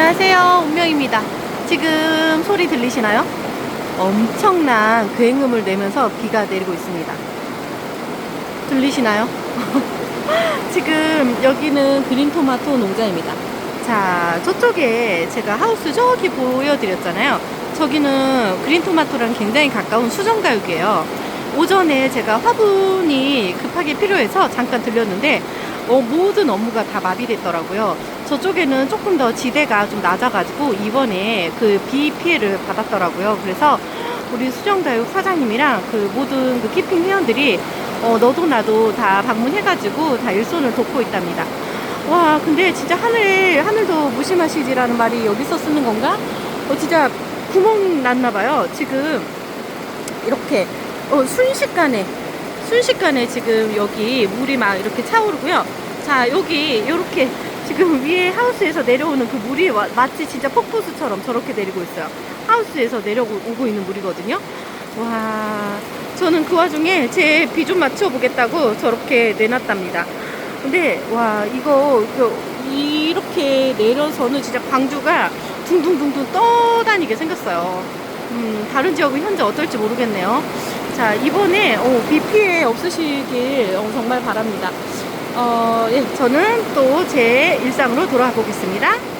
안녕하세요. 운명입니다. 지금 소리 들리시나요? 엄청난 굉음을 내면서 비가 내리고 있습니다. 들리시나요? 지금 여기는 그린토마토 농장입니다. 자, 저쪽에 제가 하우스 저기 보여드렸잖아요. 저기는 그린토마토랑 굉장히 가까운 수정가육이에요. 오전에 제가 화분이 급하게 필요해서 잠깐 들렸는데 어, 모든 업무가 다 마비됐더라고요. 저쪽에는 조금 더 지대가 좀 낮아가지고 이번에 그비 피해를 받았더라고요. 그래서 우리 수정다육 사장님이랑 그 모든 그 키핑 회원들이 어, 너도 나도 다 방문해가지고 다 일손을 돕고 있답니다. 와, 근데 진짜 하늘, 하늘도 무심하시지라는 말이 여기서 쓰는 건가? 어, 진짜 구멍 났나봐요. 지금 이렇게 어, 순식간에 순식간에 지금 여기 물이 막 이렇게 차오르고요. 자, 여기 이렇게 지금 위에 하우스에서 내려오는 그 물이 와- 마치 진짜 폭포수처럼 저렇게 내리고 있어요. 하우스에서 내려오고 있는 물이거든요. 와, 저는 그 와중에 제 비 좀 맞춰보겠다고 저렇게 내놨답니다. 근데, 와, 이거 이렇게 내려서는 진짜 광주가 둥둥둥둥 떠다니게 생겼어요. 음, 다른 지역은 현재 어떨지 모르겠네요. 자, 이번에 어, 비 피해 없으시길 어, 정말 바랍니다. 어, 예, 저는 또 제 일상으로 돌아가 보겠습니다.